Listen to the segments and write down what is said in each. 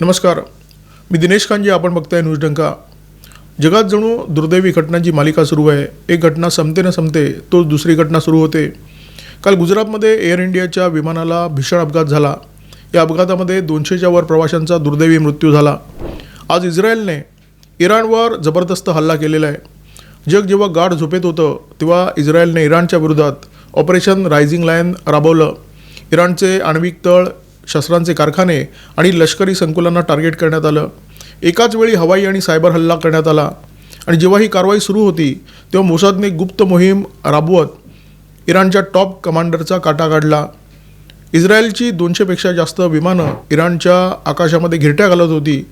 नमस्कार. मी दिनेश कांजी आपण बघताय न्यूज डंका. जगात जणू दुर्दैवी घटनांची मालिका सुरू आहे. एक घटना संपते न संपते तो दुसरी घटना सुरू होते. काल गुजरातमध्ये एअर इंडियाच्या विमानाला भीषण अपघात झाला. या अपघातामध्ये दोनशेच्या वर प्रवाशांचा दुर्दैवी मृत्यू झाला. आज इस्रायलने इराणवर जबरदस्त हल्ला केलेला आहे. जग जेव्हा गाढ झोपेत होतं तेव्हा इस्रायलने इराणच्या विरोधात ऑपरेशन रायझिंग लायन राबवलं. इराणचे आण्विक तळ शस्त्रांचे कारखाने आणि लष्करी संकुलांना टार्गेट करण्यात आलं. एकाच वेळी हवाई आणि सायबर हल्ला करण्यात आला. आणि जेव्हा ही कारवाई सुरू होती तेव्हा मोसादने गुप्त मोहीम राबवत इराणच्या टॉप कमांडरचा काटा काढला. इस्रायलची दोनशेपेक्षा जास्त विमानं इराणच्या आकाशामध्ये घिरट्या घालत होती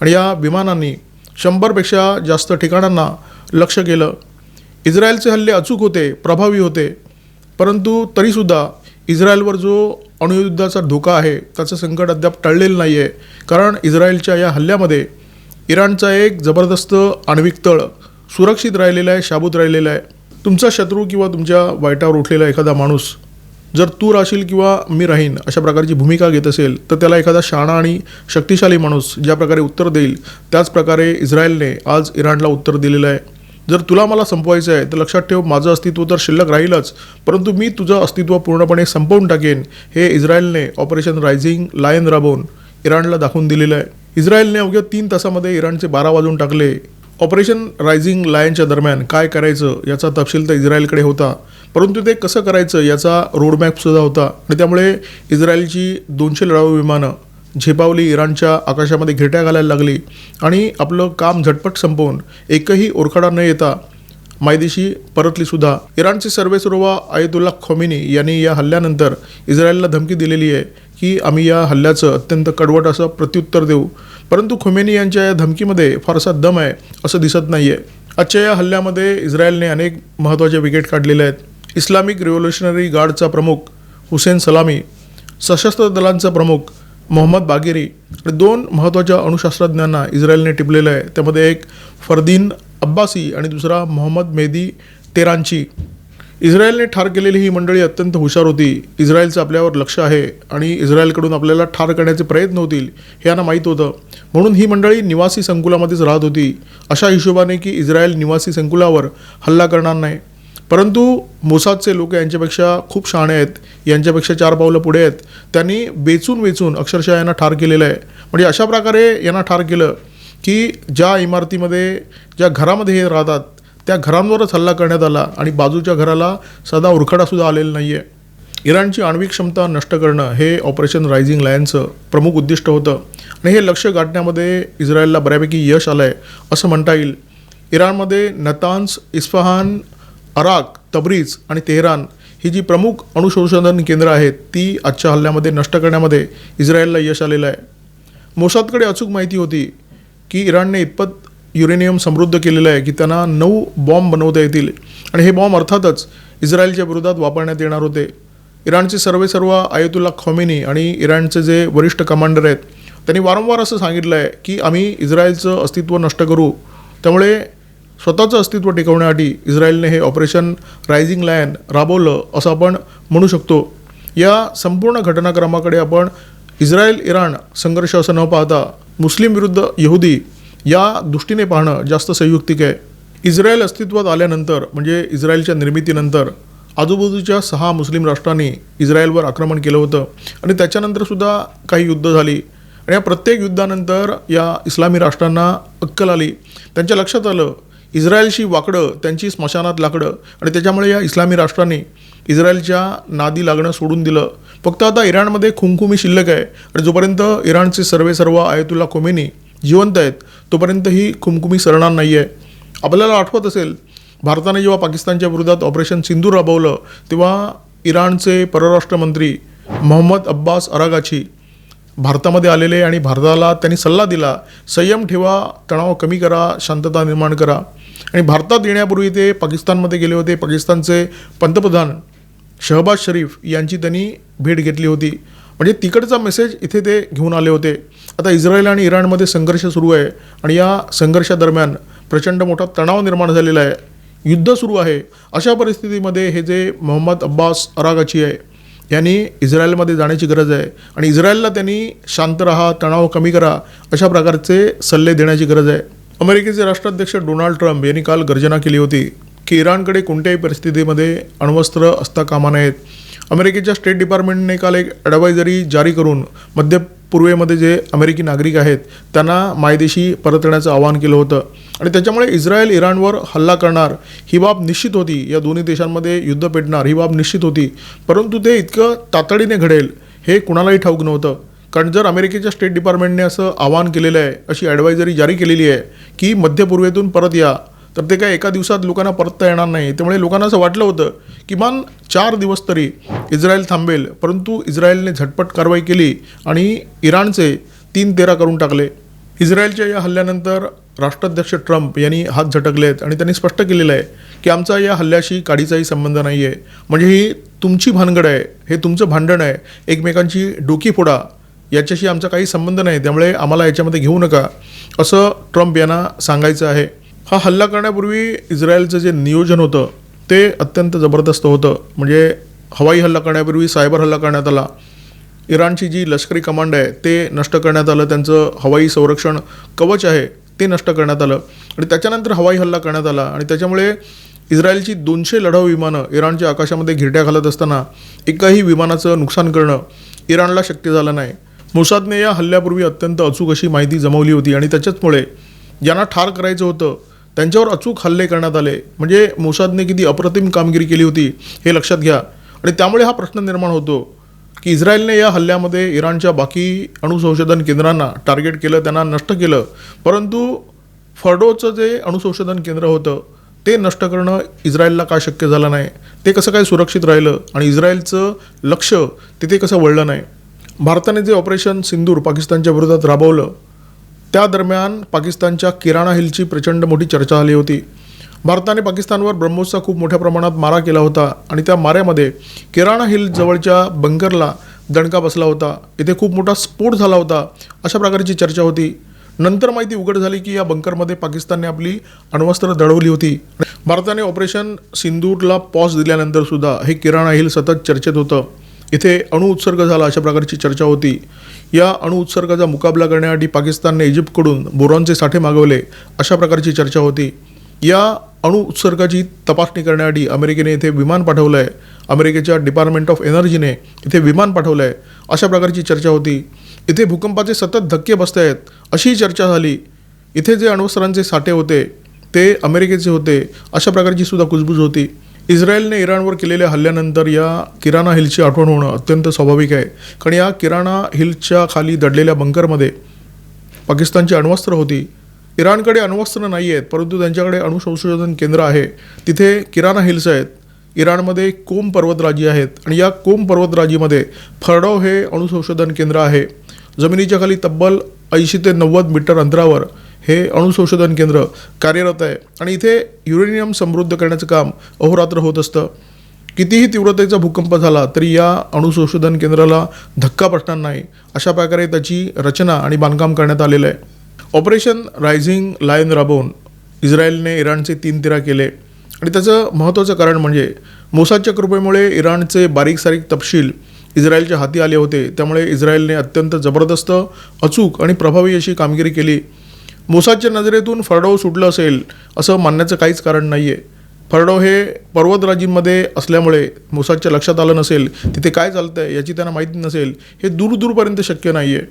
आणि या विमानांनी शंभरपेक्षा जास्त ठिकाणांना लक्ष केलं. इस्रायलचे हल्ले अचूक होते प्रभावी होते परंतु तरीसुद्धा इस्रायलवर जो अणुयुद्धाचा धोका आहे त्याचं संकट अद्याप टळलेलं नाही आहे कारण इस्रायलच्या या हल्ल्यामध्ये इराणचा एक जबरदस्त आण्विक तळ सुरक्षित राहिलेला आहे शाबूत राहिलेला आहे. तुमचा शत्रू किंवा तुमच्या वाईटावर उठलेला एखादा माणूस जर तू राहशील किंवा मी राहीन अशा प्रकारची भूमिका घेत असेल तर त्याला एखादा शहाणा आणि शक्तिशाली माणूस ज्या प्रकारे उत्तर देईल त्याच प्रकारे इस्रायलने आज इराणला उत्तर दिलेलं आहे. जर तुला मला संपवायचं आहे तर लक्षात ठेव माझं अस्तित्व तर शिल्लक राहीलच. परंतु मी तुझं अस्तित्व पूर्णपणे संपवून टाकेन. हे इस्रायलने ऑपरेशन रायझिंग लायन राबवून इराणला दाखवून दिलेलं आहे. इस्रायलने अवघ्या तीन तासामध्ये इराणचे बारा वाजून टाकले. ऑपरेशन रायझिंग लायनच्या दरम्यान काय करायचं याचा तपशील तर इस्रायलकडे होता. परंतु ते कसं करायचं याचा रोडमॅपसुद्धा होता. आणि त्यामुळे इस्रायलची दोनशे लढाऊ विमानं झेपावली इराणच्या आकाशामध्ये घिरट्या घालायला लागली आणि आपलं काम झटपट संपवून एकही ओरखडा न येता मायदेशी परतलीसुद्धा इराणचे सर्वेसर्वा आयतुल्ला खोमिनी यांनी या हल्ल्यानंतर इस्रायलला धमकी दिलेली आहे की आम्ही या हल्ल्याचं अत्यंत कडवट असं प्रत्युत्तर देऊ. परंतु खोमेनी यांच्या या धमकीमध्ये फारसा दम आहे असं दिसत नाही आहे आजच्या या हल्ल्यामध्ये इस्रायलने अनेक महत्त्वाचे विकेट काढलेले आहेत. इस्लामिक रिव्होल्युशनरी गार्डचा प्रमुख हुसेन सलामी सशस्त्र दलांचा प्रमुख मोहम्मद बागेरी आणि दोन महत्त्वाच्या अणुशास्त्रज्ञांना इस्रायलने टिपलेलं आहे. त्यामध्ये एक फरदीन अब्बासी आणि दुसरा मोहम्मद मेदी तेरांची. इस्रायलने ठार केलेली ही मंडळी अत्यंत हुशार होती. इस्रायलचं आपल्यावर लक्ष आहे आणि इस्रायलकडून आपल्याला ठार करण्याचे प्रयत्न होतील हे यांना माहीत होतं. म्हणून ही मंडळी निवासी संकुलामध्येच राहत होती. अशा हिशोबाने की इस्रायल निवासी संकुलावर हल्ला करणार नाही. परंतु मोसादचे लोक यांच्यापेक्षा खूप शहाणे आहेत यांच्यापेक्षा चार पावलं पुढे आहेत. त्यांनी बेचून वेचून अक्षरशः यांना ठार केलेलं आहे. म्हणजे अशा प्रकारे यांना ठार केलं की ज्या इमारतीमध्ये ज्या घरामध्ये हे राहतात त्या घरांवरच हल्ला करण्यात आला आणि बाजूच्या घराला सदा उरखडासुद्धा आलेला नाही आहे इराणची आण्विक क्षमता नष्ट करणं हे ऑपरेशन रायझिंग लायनचं प्रमुख उद्दिष्ट होतं आणि हे लक्ष गाठण्यामध्ये इस्रायलला बऱ्यापैकी यश आलं आहे असं म्हणता येईल. इराणमध्ये नतान्स इस्फहान अराक तबरीज आणि तेहरान ही जी प्रमुख अणुसंशोधन केंद्रं आहेत ती आजच्या हल्ल्यामध्ये नष्ट करण्यामध्ये इस्रायलला यश आलेलं आहे. मोसादकडे अचूक माहिती होती की इराणने इतपत युरेनियम समृद्ध केलेलं आहे की त्यांना नऊ बॉम्ब बनवता येतील आणि हे बॉम्ब अर्थातच इस्रायलच्या विरोधात वापरण्यात येणार होते. इराणचे सर्वे सर्व आयतुल्ला खोमेनी आणि इराणचे जे वरिष्ठ कमांडर आहेत त्यांनी वारंवार असं सांगितलं आहे की आम्ही इस्रायलचं अस्तित्व नष्ट करू. त्यामुळे स्वतःचं अस्तित्व टिकवण्यासाठी इस्रायलने हे ऑपरेशन रायझिंग लायन राबवलं असं आपण म्हणू शकतो. या संपूर्ण घटनाक्रमाकडे आपण इस्रायल इराण संघर्ष असं न पाहता मुस्लिम विरुद्ध यहुदी या दृष्टीने पाहणं जास्त संयुक्तिक आहे. इस्रायल अस्तित्वात आल्यानंतर म्हणजे इस्रायलच्या निर्मितीनंतर आजूबाजूच्या सहा मुस्लिम राष्ट्रांनी इस्रायलवर आक्रमण केलं होतं आणि त्याच्यानंतरसुद्धा काही युद्ध झाली आणि या प्रत्येक युद्धानंतर या इस्लामी राष्ट्रांना अक्कल आली. त्यांच्या लक्षात आलं इस्रायलशी वाकडं त्यांची स्मशानात लाकडं आणि त्याच्यामुळे या इस्लामी राष्ट्रांनी इस्रायलच्या नादी लागणं सोडून दिलं. फक्त आता इराणमध्ये खुमखुमी शिल्लक आहे आणि जोपर्यंत इराणचे सर्वे सर्व आयतुल्ला खोमेनी जिवंत आहेत तोपर्यंत ही खुमखुमी सरणार नाही आहे आपल्याला आठवत असेल भारताने जेव्हा पाकिस्तानच्या विरोधात ऑपरेशन सिंदूर राबवलं तेव्हा इराणचे परराष्ट्र मंत्री मोहम्मद अब्बास अरागाची भारतामध्ये आलेले आणि भारताला त्यांनी सल्ला दिला संयम ठेवा तणाव कमी करा शांतता निर्माण करा. आणि भारतात येण्यापूर्वी ते पाकिस्तानमध्ये गेले होते. पाकिस्तानचे पंतप्रधान शहबाज शरीफ यांची त्यांनी भेट घेतली होती. म्हणजे तिकडचा मेसेज इथे ते घेऊन आले होते. आता इस्रायल आणि इराणमध्ये संघर्ष सुरू आहे आणि या संघर्षादरम्यान प्रचंड मोठा तणाव निर्माण झालेला आहे. युद्ध सुरू आहे. अशा परिस्थितीमध्ये हे जे मोहम्मद अब्बास अरागाची आहे यांनी इस्रायलमध्ये जाण्याची गरज आहे. आणि इस्रायलला त्यांनी शांत राहा तणाव कमी करा अशा प्रकारचे सल्ले देण्याची गरज आहे. अमेरिकेचे राष्ट्राध्यक्ष डोनाल्ड ट्रम्प यांनी काल गर्जना केली होती की इराणकडे कोणत्याही परिस्थितीमध्ये अण्वस्त्र असता कामा नयेत. अमेरिकेच्या स्टेट डिपार्टमेंटने काल एक ॲडवायझरी जारी करून मध्य पूर्वेमध्ये जे अमेरिकी नागरिक आहेत त्यांना मायदेशी परत येण्याचं आवाहन केलं होतं. आणि त्याच्यामुळे इस्रायल इराणवर हल्ला करणार ही बाब निश्चित होती. या दोन्ही देशांमध्ये युद्ध पेटणार ही बाब निश्चित होती. परंतु ते इतकं तातडीने घडेल हे कुणालाही ठाऊक नव्हतं. कारण जर अमेरिकेच्या स्टेट डिपार्टमेंटने असं आवाहन केलेलं आहे अशी ॲडवायझरी जारी केलेली आहे की मध्य पूर्वेतून परत या तर ते काय एका दिवसात लोकांना परतता येणार नाही. त्यामुळे लोकांना असं वाटलं होतं किमान चार दिवस तरी इस्रायल थांबेल परंतु इस्रायलने झटपट कारवाई केली आणि इराणचे तीन तेरा करून टाकले. इस्रायलच्या या हल्ल्यानंतर राष्ट्राध्यक्ष ट्रम्प यांनी हात झटकले आहेत आणि त्यांनी स्पष्ट केलेलं आहे की आमचा या हल्ल्याशी काडीचाही संबंध नाही आहे म्हणजे ही तुमची भानगड आहे हे तुमचं भांडण आहे एकमेकांची डोकी फोडा याच्याशी आमचा काही संबंध नाही त्यामुळे आम्हाला याच्यामध्ये घेऊ नका. असं ट्रम्प यांना सांगायचं आहे. हा हल्ला करण्यापूर्वी इस्रायलचं जे नियोजन होतं ते अत्यंत जबरदस्त होतं. म्हणजे हवाई हल्ला करण्यापूर्वी सायबर हल्ला करण्यात आला. इराणची जी लष्करी कमांड आहे ते नष्ट करण्यात आलं. त्यांचं हवाई संरक्षण कवच आहे ते नष्ट करण्यात आलं. आणि त्याच्यानंतर हवाई हल्ला करण्यात आला. आणि त्याच्यामुळे इस्रायलची दोनशे लढाऊ विमानं इराणच्या आकाशामध्ये घिरट्या घालत असताना एकाही विमानाचं नुकसान करणं इराणला शक्य झालं नाही. मोसादने या हल्ल्यापूर्वी अत्यंत अचूक अशी माहिती जमवली होती आणि त्याच्याचमुळे ज्यांना ठार करायचं होतं. त्यांच्यावर अचूक हल्ले करण्यात आले. म्हणजे मोसादने किती अप्रतिम कामगिरी केली होती हे लक्षात घ्या. आणि त्यामुळे हा प्रश्न निर्माण होतो की इस्रायलने या हल्ल्यामध्ये इराणच्या बाकी अणुसंशोधन केंद्रांना टार्गेट केलं त्यांना नष्ट केलं. परंतु फर्डोचं जे अणुसंशोधन केंद्र होतं ते नष्ट करणं इस्रायलला का शक्य झालं नाही? ते कसं काय सुरक्षित राहिलं? आणि इस्रायलचं लक्ष तिथे कसं वळलं नाही? भारताने जे ऑपरेशन सिंदूर पाकिस्तानच्या विरोधात राबवलं त्या दरम्यान पाकिस्तानच्या किराणा हिलची प्रचंड मोठी चर्चा झाली होती. भारताने पाकिस्तानवर ब्रह्मोसचा खूप मोठ्या प्रमाणात मारा केला होता आणि त्या माऱ्यामध्ये किराणा हिल जवळच्या बंकरला दणका बसला होता. इथे खूप मोठा स्फोट झाला होता अशा प्रकारची चर्चा होती. नंतर माहिती उघड झाली की या बंकरमध्ये पाकिस्तानने आपली अण्वस्त्र दडवली होती. भारताने ऑपरेशन सिंदूरला पॉज दिल्यानंतर सुद्धा हे किराणा हिल सतत चर्चेत होतं. इथे अणुउत्सर्ग झाला अशा प्रकारची चर्चा होती. या अणुउत्सर्गाचा मुकाबला करण्यासाठी पाकिस्तानने इजिप्तकडून बोरॉनचे साठे मागवले अशा प्रकारची चर्चा होती. या अणुउत्सर्गाची तपासणी करण्यासाठी अमेरिकेने इथे विमान पाठवलं आहे अमेरिकेच्या डिपार्टमेंट ऑफ एनर्जीने इथे विमान पाठवलं आहे अशा प्रकारची चर्चा होती. इथे भूकंपाचे सतत धक्के बसत आहेत अशी चर्चा झाली. इथे जे अण्वस्त्रांचे साठे होते ते अमेरिकेचे होते अशा प्रकारची सुद्धा कुजबूज होती. इस्रायलने इराणवर केलेल्या हल्ल्यानंतर या किराणा हिलची आठवण होणं अत्यंत स्वाभाविक आहे. कारण या किराणा हिलच्या खाली दडलेल्या बंकरमध्ये पाकिस्तानची अण्वस्त्र होती. इराणकडे अण्वस्त्र नाही आहेत परंतु त्यांच्याकडे अणुसंशोधन केंद्र आहे. तिथे किराणा हिल्स आहेत. इराणमध्ये कोम पर्वतराजी आहेत आणि या कोम पर्वतराजीमध्ये फरडव हे अणुसंशोधन केंद्र आहे. जमिनीच्या खाली तब्बल ऐंशी ते नव्वद मीटर अंतरावर हे अणुसंशोधन केंद्र कार्यरत आहे. आणि इथे युरेनियम समृद्ध करण्याचं काम अहोरात्र होत असतं. कितीही तीव्रतेचा भूकंप झाला तरी या अणुसंशोधन केंद्राला धक्का बसणार नाही. अशा प्रकारे त्याची रचना आणि बांधकाम करण्यात आलेलं आहे. ऑपरेशन रायझिंग लायन राबवून इस्रायलने इराणचे तीन तिरा केले. आणि त्याचं महत्त्वाचं कारण म्हणजे मोसादच्या कृपेमुळे इराणचे बारीक सारीक तपशील इस्रायलच्या हाती आले होते. त्यामुळे इस्रायलने अत्यंत जबरदस्त अचूक आणि प्रभावी अशी कामगिरी केली. मोसादच्या नजरेतून फरडो सुटलं असेल असं मानण्याचं काहीच कारण नाही आहे फरडो हे पर्वतराजींमध्ये असल्यामुळे मोसादच्या लक्षात आलं नसेल तिथे काय चालतं आहे याची त्यांना माहिती नसेल हे दूरदूरपर्यंत शक्य नाही आहे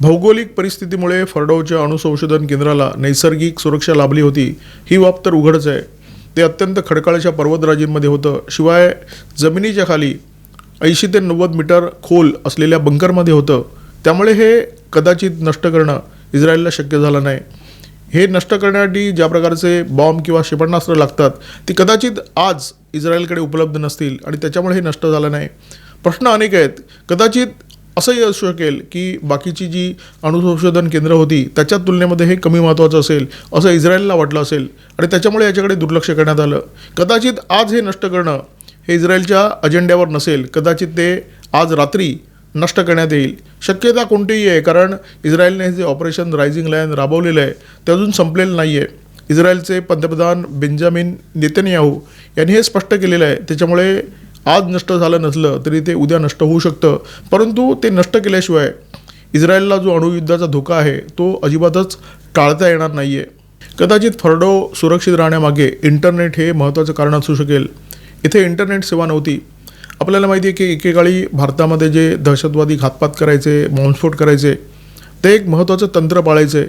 भौगोलिक परिस्थितीमुळे फरडोच्या अणुसंशोधन केंद्राला नैसर्गिक सुरक्षा लाभली होती ही बाब तर उघडच आहे. ते अत्यंत खडकाळच्या पर्वतराजींमध्ये होतं. शिवाय जमिनीच्या खाली ऐंशी ते नव्वद मीटर खोल असलेल्या बंकरमध्ये होतं. त्यामुळे हे कदाचित नष्ट करणं इस्रायलला शक्य झालं नाही. हे नष्ट करण्यासाठी ज्या प्रकारचे बॉम्ब किंवा क्षेपणास्त्र लागतात ती कदाचित आज इस्रायलकडे उपलब्ध नसतील आणि त्याच्यामुळे हे नष्ट झालं नाही. प्रश्न अनेक आहेत. कदाचित असंही असू शकेल की बाकीची जी अणुसंशोधन केंद्र होती त्याच्या तुलनेमध्ये हे कमी महत्त्वाचं असेल असं इस्रायलला वाटलं असेल आणि त्याच्यामुळे याच्याकडे दुर्लक्ष करण्यात आलं. कदाचित आज हे नष्ट करणं हे इस्रायलच्या अजेंड्यावर नसेल कदाचित ते आज रात्री नष्ट करण्यात येईल. शक्यता कोणतीही आहे कारण इस्रायलने जे ऑपरेशन रायझिंग लायन राबवलेलं आहे ते अजून संपलेलं नाही आहे इस्रायलचे पंतप्रधान बेंजामिन नेतन्याहू यांनी हे स्पष्ट केलेलं आहे. त्याच्यामुळे आज नष्ट झालं नसलं तरी ते उद्या नष्ट होऊ शकतं. परंतु ते नष्ट केल्याशिवाय इस्रायलला जो अणुयुद्धाचा धोका आहे तो अजिबातच टाळता येणार नाही आहे कदाचित फरडो सुरक्षित राहण्यामागे इंटरनेट हे महत्त्वाचं कारण असू शकेल. इथे इंटरनेट सेवा नव्हती. आपल्याला माहिती आहे की एकेकाळी भारतामध्ये जे दहशतवादी घातपात करायचे बॉम्बस्फोट करायचे ते एक महत्त्वाचं तंत्र पाळायचे.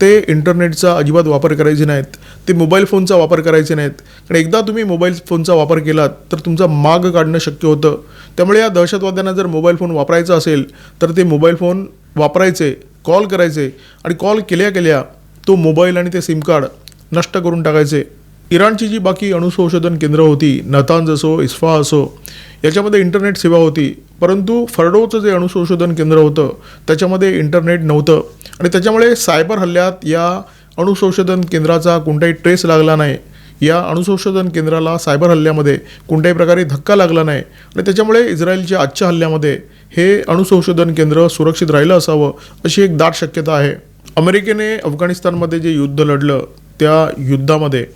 ते इंटरनेटचा अजिबात वापर करायचे नाहीत. ते मोबाईल फोनचा वापर करायचे नाहीत. कारण एकदा तुम्ही मोबाईल फोनचा वापर केलात तर तुमचा माग काढणं शक्य होतं. त्यामुळे या दहशतवाद्यांना जर मोबाईल फोन वापरायचा असेल तर ते मोबाईल फोन वापरायचे कॉल करायचे. आणि कॉल केल्या केल्या तो मोबाईल आणि ते सिम कार्ड नष्ट करून टाकायचे. इराणची जी बाकी अणुसंशोधन केंद्र होती नतांज असो इस्फा असो याच्यामध्ये इंटरनेट सेवा होती. परंतु फर्डोचं जे अणुसंशोधन केंद्र होतं त्याच्यामध्ये इंटरनेट नव्हतं. आणि त्याच्यामुळे सायबर हल्ल्यात या अणुसंशोधन केंद्राचा कोणताही ट्रेस लागला नाही. या अणुसंशोधन केंद्राला सायबर हल्ल्यामध्ये कोणत्याही प्रकारे धक्का लागला नाही. आणि त्याच्यामुळे इस्रायलच्या आजच्या हल्ल्यामध्ये हे अणुसंशोधन केंद्र सुरक्षित राहिलं असावं अशी एक दाट शक्यता आहे. अमेरिकेने अफगाणिस्तानमध्ये जे युद्ध लढलं त्या युद्धामध्ये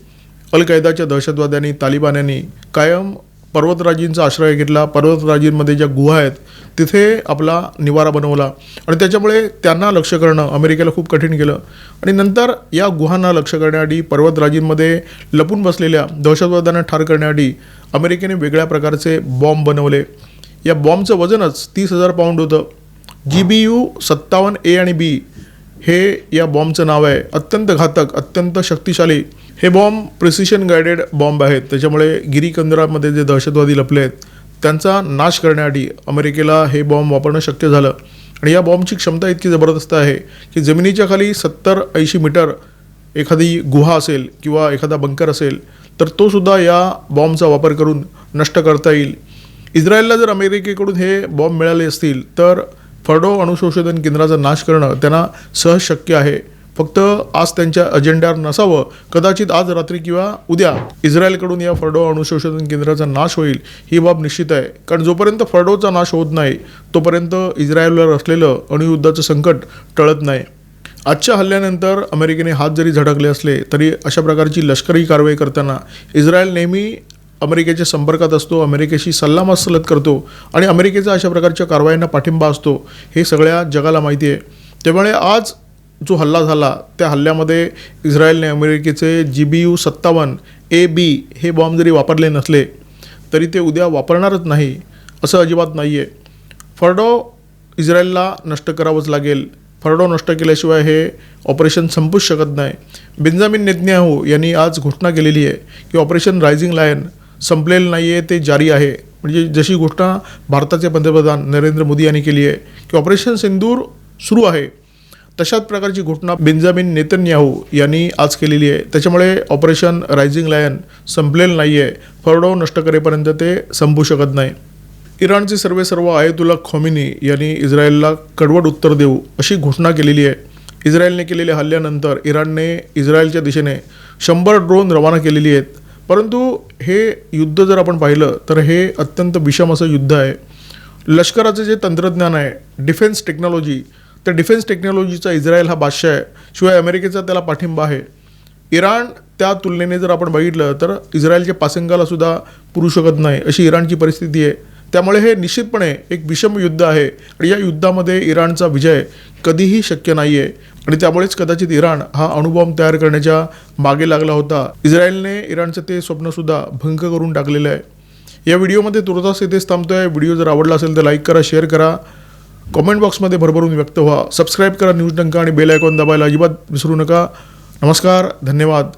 अल कैदाच्या दहशतवाद्यांनी तालिबान्यांनी कायम पर्वतराजींचा आश्रय घेतला. पर्वतराजींमध्ये ज्या गुहा आहेत तिथे आपला निवारा बनवला. आणि त्याच्यामुळे त्यांना लक्ष करणं अमेरिकेला खूप कठीण गेलं. आणि नंतर या गुहांना लक्ष करण्यासाठी पर्वतराजींमध्ये लपून बसलेल्या दहशतवाद्यांना ठार करण्यासाठी अमेरिकेने वेगळ्या प्रकारचे बॉम्ब बनवले. या बॉम्बचं वजनच तीस हजार पाऊंड होतं. जी बी यू सत्तावन्न ए आणि बी हे या बॉम्बचं नाव आहे. अत्यंत घातक अत्यंत शक्तिशाली. हे बॉम्ब प्रिसिशन गायडेड बॉम्ब आहेत. त्याच्यामुळे गिरीकंदरामध्ये जे दहशतवादी लपले आहेत त्यांचा नाश करण्यासाठी अमेरिकेला हे बॉम्ब वापरणं शक्य झालं. आणि या बॉम्बची क्षमता इतकी जबरदस्त आहे की जमिनीच्या खाली सत्तर ऐंशी मीटर एखादी गुहा असेल किंवा एखादा बंकर असेल तर तो सुद्धा या बॉम्बचा वापर करून नष्ट करता येईल. इस्रायलला जर अमेरिकेकडून हे बॉम्ब मिळाले असतील तर फर्डो अणुसंशोधन केंद्राचा नाश करणं त्यांना सहज शक्य आहे. फक्त आज त्यांच्या अजेंड्यावर नसावं. कदाचित आज रात्री किंवा उद्या इस्रायलकडून या फर्डो अणुसंशोधन केंद्राचा नाश होईल ही बाब निश्चित आहे. कारण जोपर्यंत फर्डोचा नाश होत नाही तोपर्यंत इस्रायलवर असलेलं अणुयुद्धाचं संकट टळत नाही. आजच्या हल्ल्यानंतर अमेरिकेने हात जरी झडकले असले तरी अशा प्रकारची लष्करी कारवाई करताना इस्रायल नेहमी अमेरिकेच्या संपर्कात असतो अमेरिकेशी सल्लामसलत करतो आणि अमेरिकेचा अशा प्रकारच्या कारवायांना पाठिंबा असतो हे सगळ्या जगाला माहिती आहे. त्यामुळे आज जो हल्ला झाला त्या हल्ल्यामध्ये इस्रायलने अमेरिकेचे जी बी यू सत्तावन्न ए बी हे बॉम्ब जरी वापरले नसले तरी ते उद्या वापरणारच नाही असं अजिबात नाही आहे फर्डो इस्रायलला नष्ट करावंच लागेल. फर्डो नष्ट केल्याशिवाय हे ऑपरेशन संपूच शकत नाही. बेंजामिन नेतन्याहू यांनी आज घोषणा केलेली आहे की ऑपरेशन रायझिंग लायन संपलेलं नाही आहे ते जारी आहे. म्हणजे जशी घोषणा भारताचे पंतप्रधान नरेंद्र मोदी यांनी केली आहे की ऑपरेशन सिंदूर सुरू आहे तशाच प्रकारची घोषणा बेंजामिन नेतन्याहू यांनी आज केलेली आहे. त्याच्यामुळे ऑपरेशन रायझिंग लायन संपलेलं नाही आहे फरडाव नष्ट करेपर्यंत ते संपू शकत नाही. इराणचे सर्वे सर्व आयतुल्ला खोमिनी यांनी इस्रायलला कडवट उत्तर देऊ अशी घोषणा केलेली आहे. इस्रायलने केलेल्या हल्ल्यानंतर इराणने इस्रायलच्या दिशेने शंभर ड्रोन रवाना केलेली आहेत. परंतु हे युद्ध जर आपण पाहिलं तर हे अत्यंत विषम असं युद्ध आहे. लष्कराचं जे तंत्रज्ञान आहे डिफेन्स टेक्नॉलॉजी त्या डिफेन्स टेक्नॉलॉजीचा इस्रायल हा बादशाह आहे. शिवाय अमेरिकेचा त्याला पाठिंबा आहे. इराण त्या तुलनेने जर आपण बघितलं तर इस्रायलच्या पासिंगाला सुद्धा पुरू शकत नाही अशी इराणची परिस्थिती आहे. त्यामुळे हे निश्चितपणे एक विषम युद्ध आहे आणि या युद्धामध्ये इराणचा विजय कधीही शक्य नाही आहे आणि त्यामुळेच कदाचित इराण हा अणुबॉम्ब तयार करण्याच्या मागे लागला होता. इस्रायलने इराणचं ते स्वप्नसुद्धा भंग करून टाकलेलं आहे. या व्हिडिओमध्ये तुर्तास इथेच थांबतोय. व्हिडिओ जर आवडला असेल तर लाईक करा शेअर करा. कॉमेंट बॉक्समध्ये भरभरून व्यक्त व्हा. सबस्क्राईब करा न्यूज डंका आणि बेल आयकॉन दाबायला अजिबात विसरू नका. नमस्कार धन्यवाद.